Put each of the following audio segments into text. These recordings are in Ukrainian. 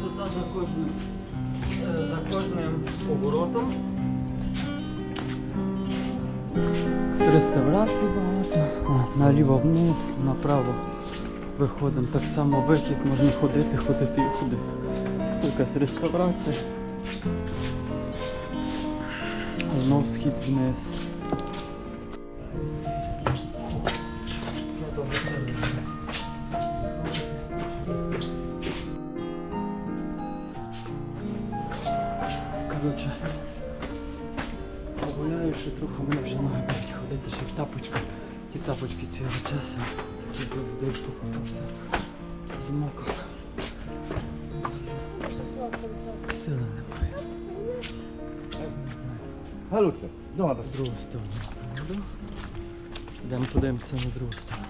красота за кожним, е, за кожним поворотом. Реставрацій багато. О, наліво вниз, направо виходимо. Так само вихід, можна ходити, ходити і ходити. Якась реставрація. Знов схід вниз. Галюце, дома до другу сторону. Йдемо подивимося на другу сторону.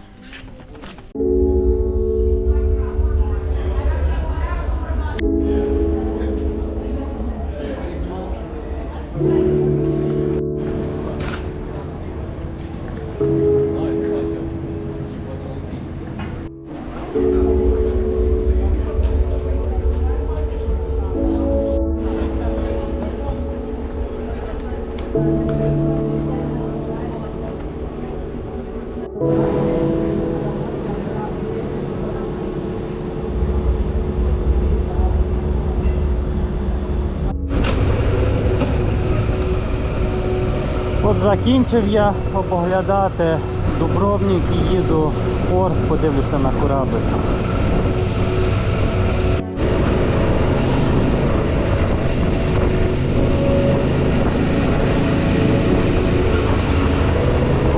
От закінчив я обоглядати Дубровник і їду в порт, подивлюся на корабль.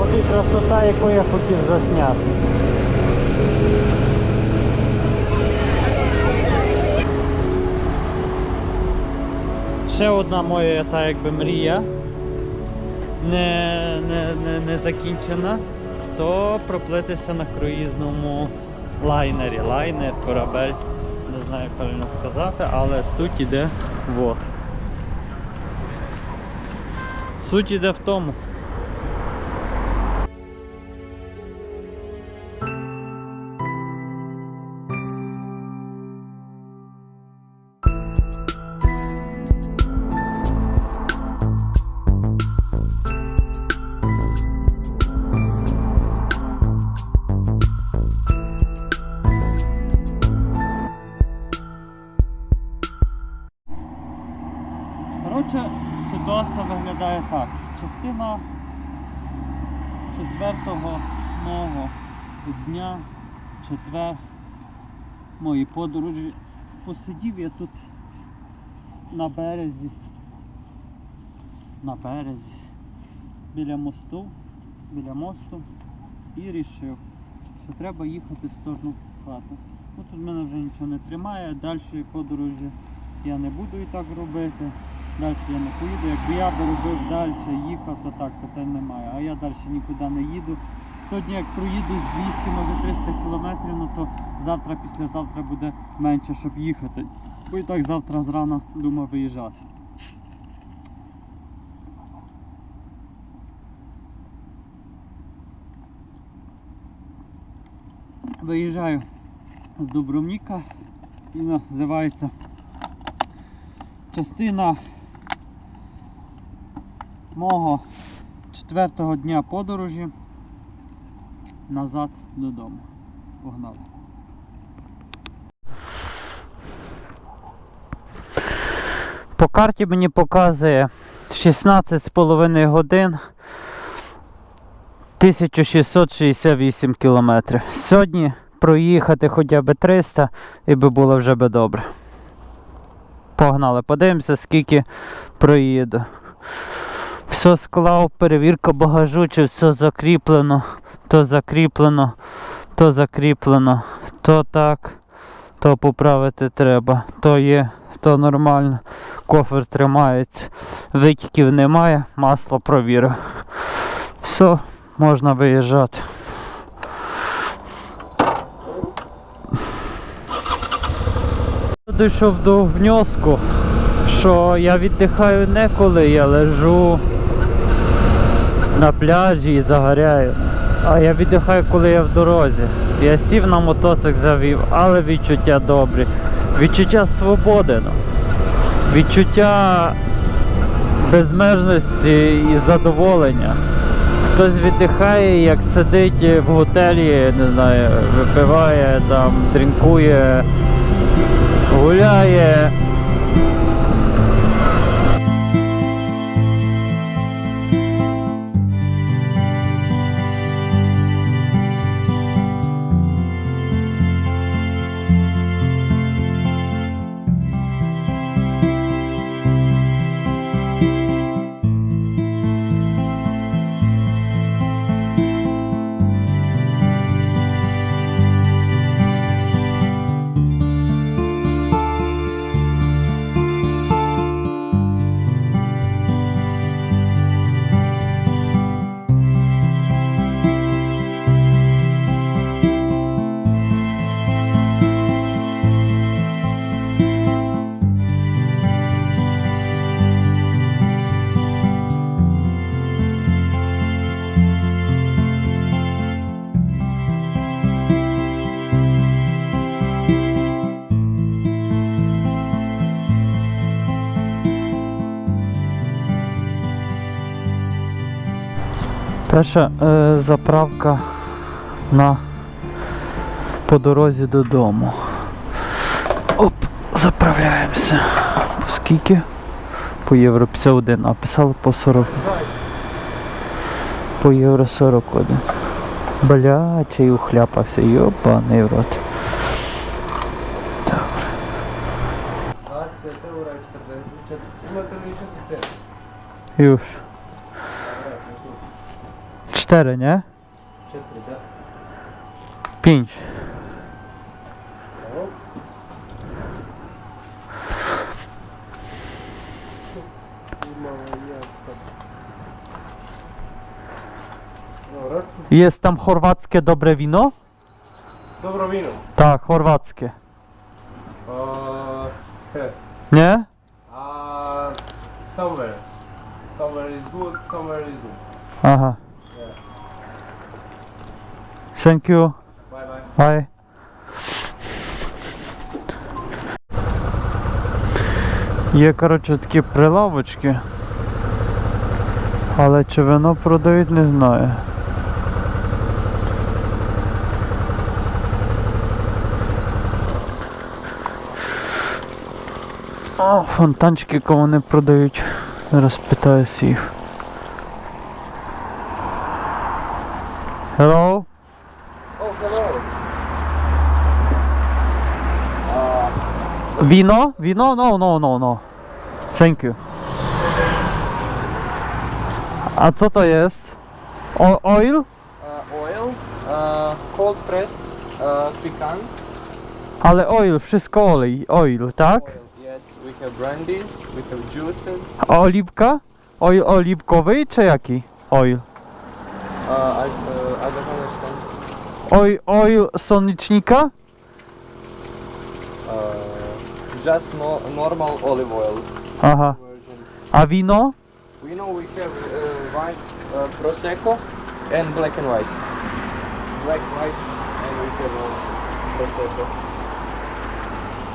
От і красота, яку я хотів засняти. Ще одна моя та якби мрія не, не, не, не закінчена, то проплитися на круїзному лайнері. Лайнер, корабель, не знаю правильно сказати, але суть іде вот. Суть іде в тому. Четвер моєї подорожі. Посидів я тут на березі. На березі. Біля мосту, біля мосту і рішив, що треба їхати в сторону хати. Ну, тут мене вже нічого не тримає, далі подорожі я не буду і так робити. Далі я не поїду. Якби я би робив далі, їхав, то так питань немає. А я далі нікуди не їду. Сьогодні як проїду з 200, може 300 кілометрів, ну то завтра, післязавтра буде менше, щоб їхати. Бо і так завтра зрана думав виїжджати. Виїжджаю з Дубровніка і називається частина мого четвертого дня подорожі назад додому. Погнали. По карті мені показує 16,5 годин 1668 кілометрів. Сьогодні проїхати хоча б 300 і би було вже би добре. Погнали, подивимося, скільки проїду. Все склав, перевірка багажу, чи все закріплено, то закріплено, то закріплено, то так, то поправити треба, то є, то нормально, кофер тримається, витіків немає, масло провірив. Все, можна виїжджати. Дійшов до внеску, що я віддихаю не коли я лежу на пляжі і загоряю, а я віддихаю, коли я в дорозі. Я сів на мотоцикл завів, але відчуття добрі. відчуття свободи. Ну. Відчуття безмежності і задоволення. Хтось віддихає, як сидить в готелі, не знаю, випиває, там, дрінкує, гуляє. Перша е, заправка на по дорозі додому. Оп, заправляємося. Скільки? По євро 51, а писали по 40. По євро 41. Бля, чий ухляпався, йобаний в рот. 20 euro 4, nie? 5. Jest tam chorwackie dobre wino? Dobro wino. Tak, chorwackie. Nie? Uh, somewhere. Somewhere is good, somewhere is good. Aha. Thank you. Bye bye. Bye. Є, коротше, такі прилавочки. Але чи вино продають, не знаю. О, фонтанчики кого вони продають. Зараз питаюся їх. Hello? Wino? Wino? No, no, no, no. Thank you. A co to jest? O oil? uh, oil, uh, cold pressed, uh. Ale oil, wszystko olej, oil, tak? Oil, yes. We have brandies, we have juices. A oliwka? Oil oliwkowy czy jaki? Oil. Uh, I, uh, I don't understand. Oil, oil sonicznika? Uh, just no, normal olive oil Aha. version. A wino? We know we have uh, white uh, prosecco and black and white. Black, white, and we have uh, prosecco.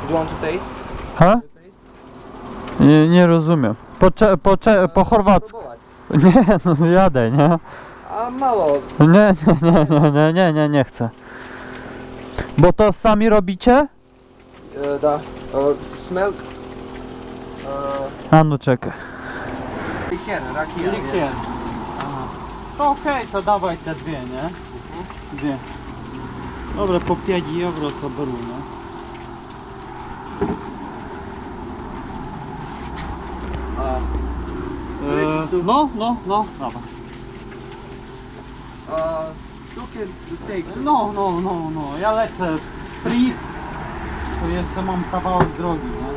Do you want to taste? Ha? Taste? Nie, nie rozumiem. Po, cze, po, cze, po chorwacku. Próbować. Nie, no jadę, nie? A mało. Nie, nie, nie, nie, nie, nie, nie, nie chcę. Bo to sami robicie? E, da. Uh, smell. E, uh, A czekaj. likier. Likier. jest. Aha. To okej, to dawaj te dwie, nie? Dwie. Dobra, po 5 euro to beru, nie? E, no, no, no, dobra. uh, cukier, take. No, no, no, no, ja lecę. Sprit, tu jeszcze mam kawałek drogi, nie?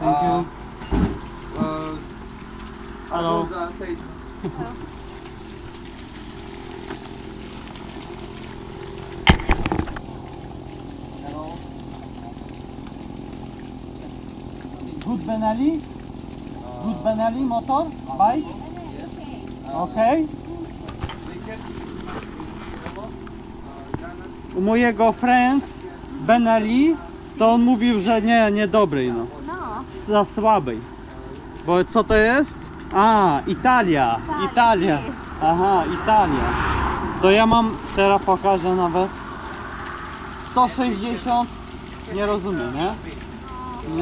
Thank you. Hello. Good Benali? Good Benali motor? Bike? Okay. U mojego friends Ben Ali, to on mówił, że nie, niedobry no. No. Za słabej. Bo co to jest? A, Italia. Italia. Aha, Italia. To ja mam, teraz pokażę nawet. 160. Nie rozumiem, nie?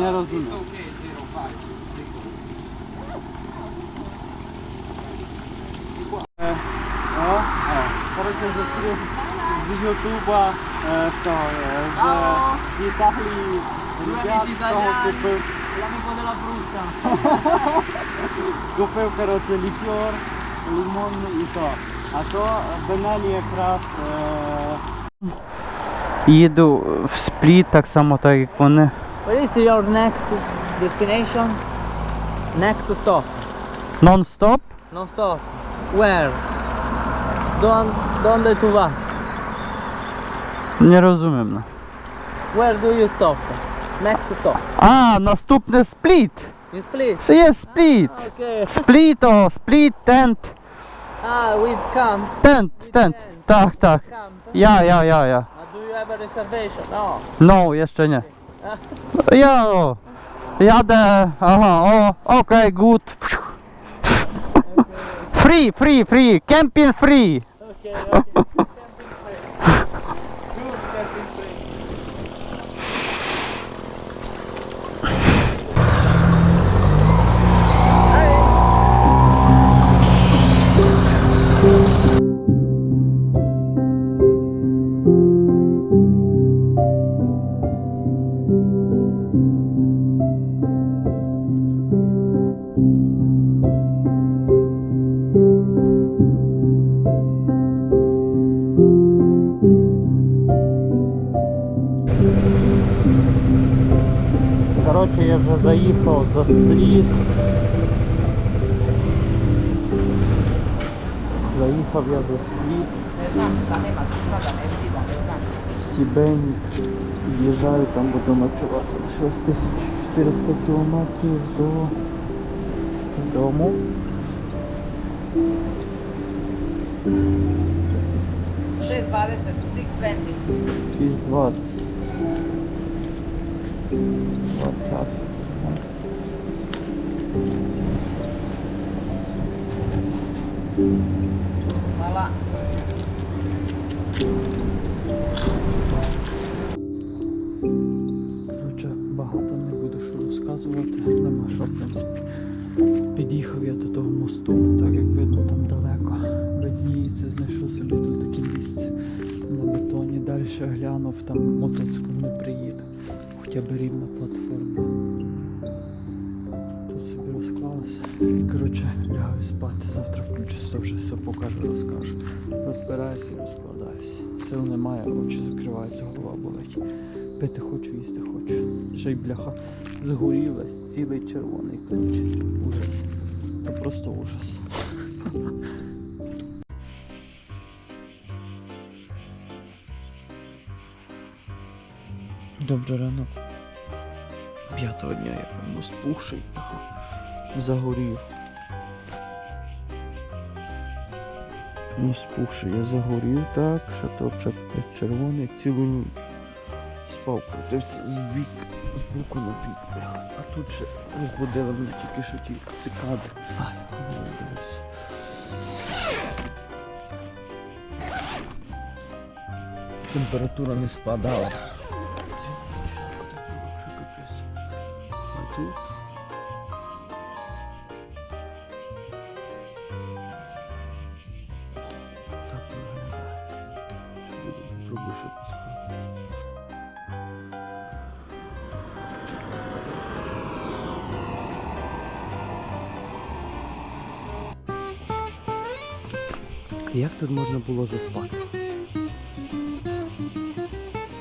Nie rozumiem. З Ютуба, е, з того, е, з, Італії, купив. Купив, коротше, лікер, лимонний і то. А то Бенелі якраз е... їду в спліт так само, так як вони. Where is your next destination? Next stop. Нон-стоп? No stop. Where? Don't donde tu vas? Не розумiem. ну. Where do you stop? Next stop. А, наступне спліт. In Split. Це є спліт. Okay. Спліт, о, спліт, тент. Ah, with camp. Тент, тент. Так, так. Camp. Я, я, я, я. Uh, do you have a reservation? No. Ну, jeszcze nie. Ja, o, jadę, aha, o, okej, good. Free, free, free, camping free. Yeah. Спліт. Заїхав я за спліт. Сібень. Їжджаю, там буду ночувати. Лишилось 1400 кілометрів до дому. Шесть двадцать, six twenty. 6.20. 20. Багато не буду що розказувати, нема що, в. Під'їхав я до того мосту, так як видно там далеко. Видніється, знайшов собі тут таке місце на бетоні. Далі глянув, там мотоциклом не приїде. Хоча б рівна платформа. Коротше, лягаю спати. Завтра включусь, то вже все покажу, розкажу. Розбираюся і розкладаюся. Сил немає, очі закриваються, голова болить. Пити хочу, їсти хочу. Ще й бляха згоріла, цілий червоний, коротше. Ужас. Це просто ужас. Добрий ранок. П'ятого дня я певно спухший. Загорів. Не спухший, я загорів так, що то червоний цілу ніч спав, з бік, з боку на бік. А тут ще розбудили мене тільки що ті цикади. Температура не спадала. Було заспати?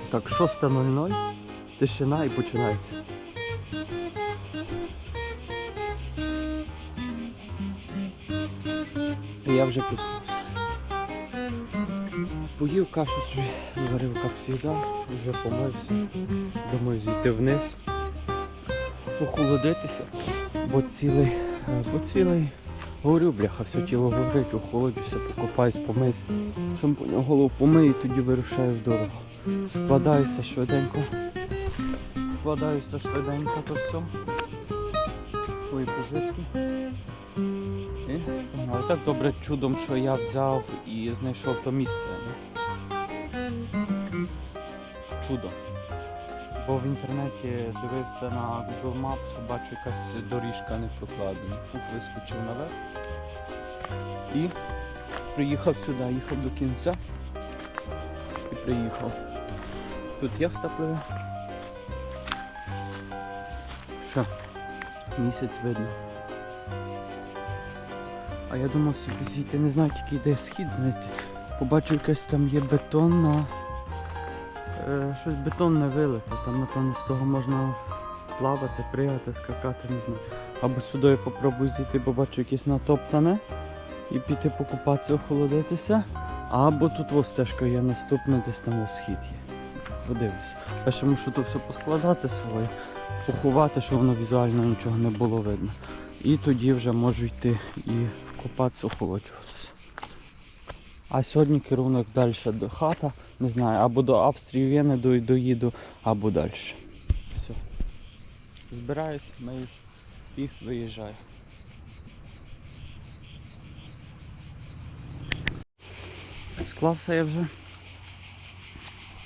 Так, 6.00, тишина і починається. Я вже проснувся. Поїв кашу собі, зварив капсіда, вже помився. Думаю зійти вниз, охолодитися, бо цілий, бо цілий Говорю, бляха, все тіло горить, охолоджуся, покопаюсь, помиюсь. Шампуню голову помию тоді вирушаю в дорогу. Складаюся швиденько. Складаюся швиденько то все. Свої позиції. І погнали. так добре чудом, що я взяв і знайшов то місце. ну. Чудо. Бо в інтернеті дивився на Google Maps, бачу якась доріжка не прокладена. Тут вискочив наверх. І приїхав сюди, їхав до кінця. І приїхав. Тут яхта пливе. Що? Місяць видно. А я думав собі зійти, не знаю тільки де схід знайти. Побачив якась там є бетонна. Е, щось бетонне вилите. Там напевно з того можна плавати, пригати, скакати, не знаю. Або сюди я попробую зійти, бо бачу якесь натоптане. І піти покупатися, охолодитися. Або тут ось стежка є наступна, десь там ось схід є. Подивлюся. Я ще мушу тут все поскладати своє, поховати, щоб воно візуально нічого не було видно. І тоді вже можу йти і купатися, охолоджуватися. А сьогодні керунок далі до хата, не знаю, або до Австрії Вени до, доїду, або далі. Все. Збираюсь, миюсь і виїжджаю. Склався я вже.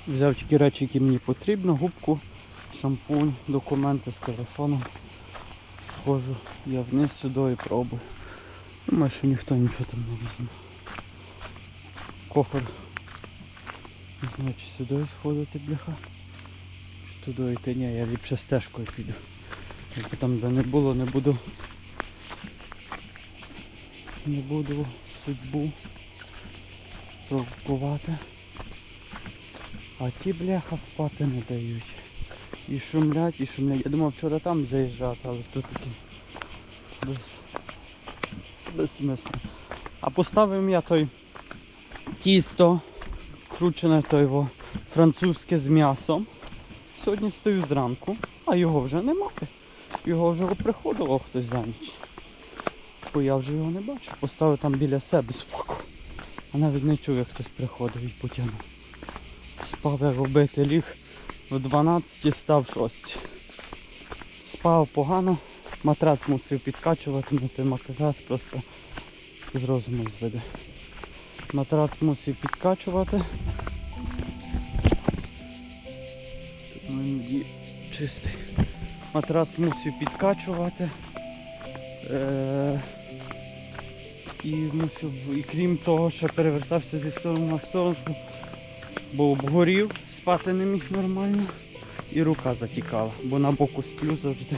Взяв тільки речі, які мені потрібно, губку, шампунь, документи з телефоном. Схожу я вниз сюди і пробую. Думаю, що ніхто нічого там не візьме. Кофер. Не знаю, чи сюди сходити, бляха. Чи туди йти, ні, я ліпше стежкою піду. Якби там де не було, не буду. Не буду судьбу провокувати. А ті бляха спати не дають. І шумлять, і шумлять. Я думав вчора там заїжджати, але тут таки без, безсмисло. А поставив я той тісто, кручене той во, французьке з м'ясом. Сьогодні стою зранку, а його вже немає. Його вже приходило хтось за ніч. Бо я вже його не бачу. Поставив там біля себе споку. А навіть не чув, як хтось приходив і потягнув. Спав як вбити ліг в 12 став 6. Спав погано, матрац мусив підкачувати, той матрац просто з розуму зведе. Матрац мусив підкачувати. Тут мені чистий. Матрац мусив підкачувати. Е- і мусив, і крім того, ще перевертався зі сторони на сторону, бо обгорів, спати не міг нормально. І рука затікала, бо на боку сплю завжди.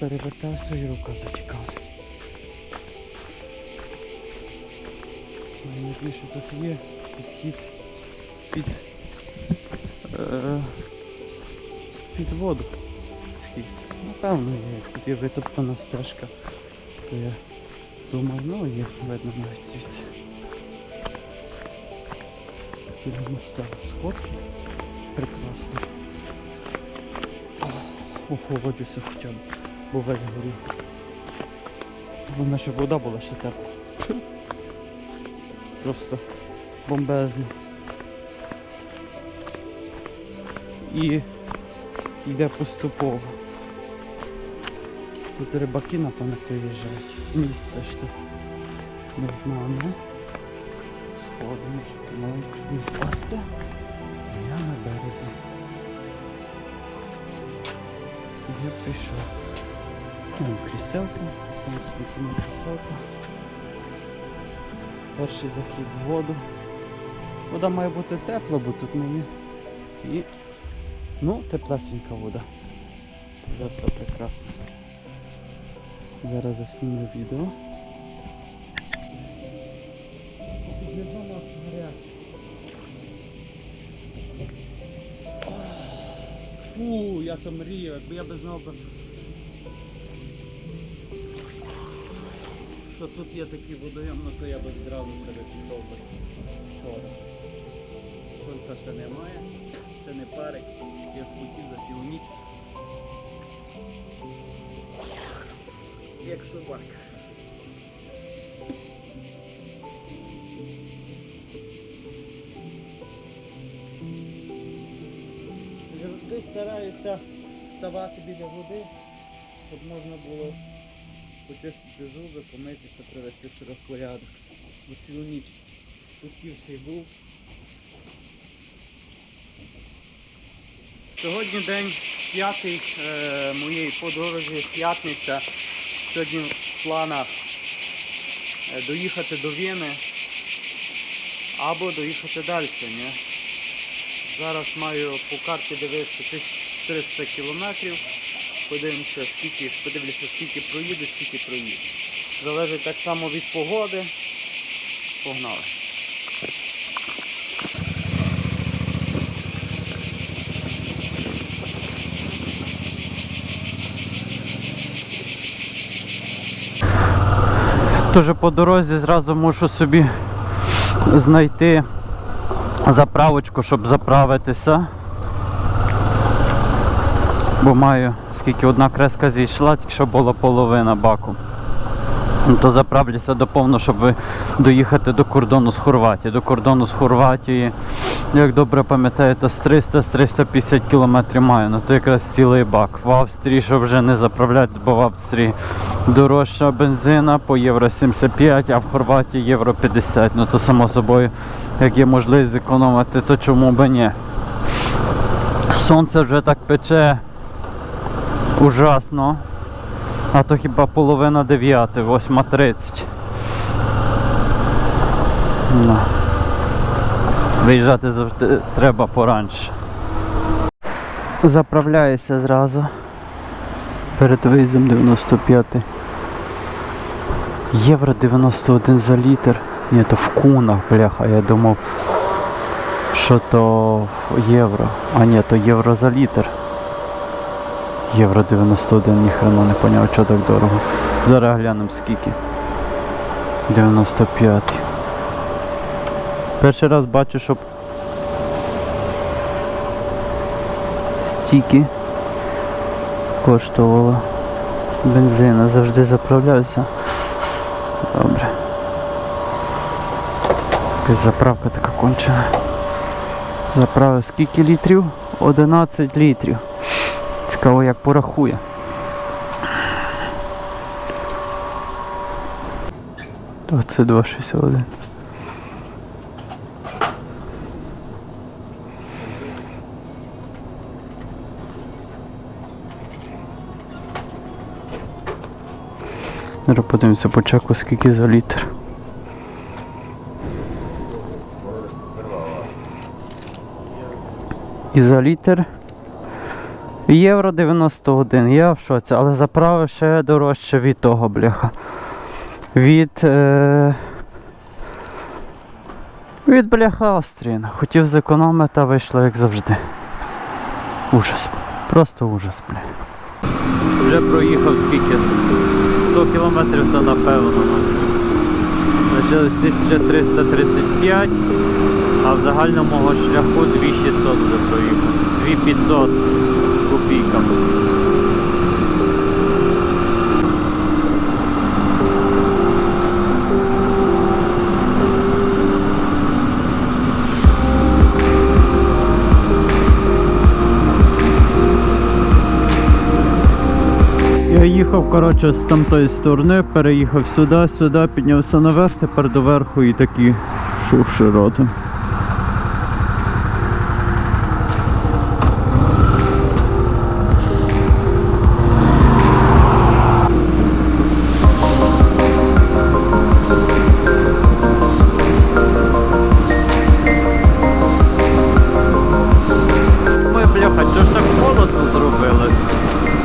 Перевертався і рука затікала. Найбільше тут є підхід під, е, під воду. Схід. Напевно є. Тут є витоптана стежка. То я думаю, ну є видно навіть звідси. Біля сходки. Прекрасно. Охолоджуся хоча б, бо весь горів. Вона ще вода була ще тепла. Просто бомбезно. І йде поступово. Тут рибаки, напевно, приїжджають. Місце ж тут. Не знаю. Сходимо, щоб маленько не впасти. Я на березі. Я прийшов. Там кріселка, там кріселка. Перший захід в воду. Вода має бути тепла, бо тут є. І ну, теплесенька вода. Просто прекрасно. Зараз засніму відео. Фу, я то мрію, якби я би знав би. що тут є такі водойом, то я би зразу. себе пішов би. Сонця ще немає, ще не парик, я спотів за цілу ніч. Як собака. Завжди стараюся вставати біля води, щоб можна було почистити зуби, помитися, привести себе в порядок. Бо цілу ніч пустівший був. Сьогодні день п'ятий е, моєї подорожі, п'ятниця. Сьогодні в планах е, доїхати до Віни або доїхати далі. Ні? Зараз маю по карті дивитися 1300 кілометрів. Подивимося, скільки, подивлюся, скільки проїду, скільки проїду. Залежить так само від погоди. Погнали. Тоже по дорозі зразу мушу собі знайти заправочку, щоб заправитися. Бо маю, скільки одна креска зійшла, тільки що була половина баку. Ну, То заправлюся до повно, щоб доїхати до кордону з Хорватії. До кордону з Хорватії, як добре пам'ятаю, то з 300-350 кілометрів маю. Ну то якраз цілий бак. В Австрії, щоб вже не заправляти, бо в Австрії дорожча бензина по євро 75, а в Хорватії євро 50. Ну то само собою, як є можливість зекономити, то чому би ні. Сонце вже так пече ужасно. А то хіба половина дев'яти, 8.30. Ну. Виїжджати завжди треба поранше. Заправляюся зразу. Перед виїздом 95. Євро 91 за літр. Ні, то в кунах, бляха, я думав, що то в євро. А ні, то євро за літр. Євро 91, ніхрена не поняв, що так дорого. Зараз глянемо скільки. 95. Перший раз бачу, щоб стільки коштувало бензина. Завжди заправляюся. Добре. Якась заправка така кончена. Заправив скільки літрів? 11 літрів. Як порахує. Шістдесят один. Зараз подивимося по чеку, скільки за літр. І за літр Євро 91, я в шоці, але заправив ще дорожче від того, бляха. Від. Е... Від бляха Австрії. Хотів зекономити, а вийшло як завжди. Ужас. Просто ужас, бля. Вже проїхав скільки? 100 кілометрів, то напевно. Лишилось 1335, а в загальному шляху 2600 вже проїхав. 2500 з копійками. Я їхав коротше з тамтої сторони, переїхав сюди, сюди, піднявся наверх, тепер доверху і такі шурши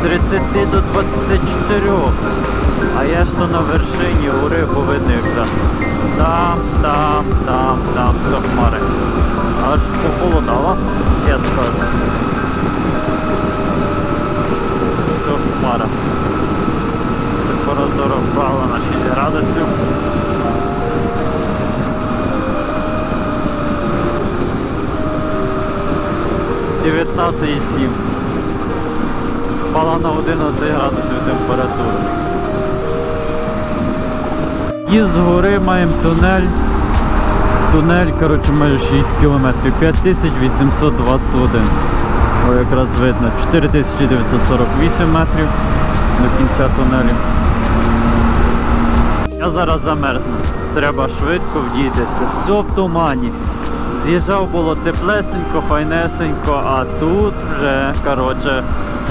30 до 24. А я ж то на вершині гори повинен якраз. Там, там, там, там, все хмари. Аж похолодало, я скажу. Все хмара. Температура впала на 6 градусів. Дев'ятнадцять і сім. Впала на 11 градусів температура. І з гори маємо тунель. Тунель, коротше, майже 6 кілометрів. 5821. О, якраз видно 4948 метрів до кінця тунелю. Я зараз замерзну. Треба швидко вдітися. Все в тумані. З'їжджав було теплесенько, файнесенько, а тут вже, коротше,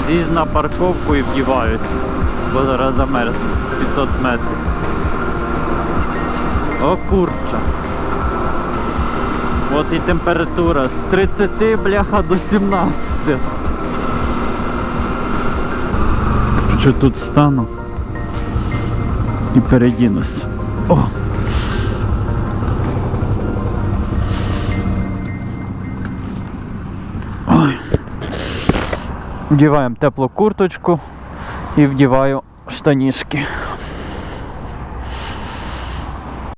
з'їзд на парковку і вдіваюся. Бо зараз замерзну. 500 метрів. О, курча. От і температура з 30 бляха до 17. Коротше, тут стану і передінусь. О! Вдіваємо теплу курточку і вдіваю штанішки.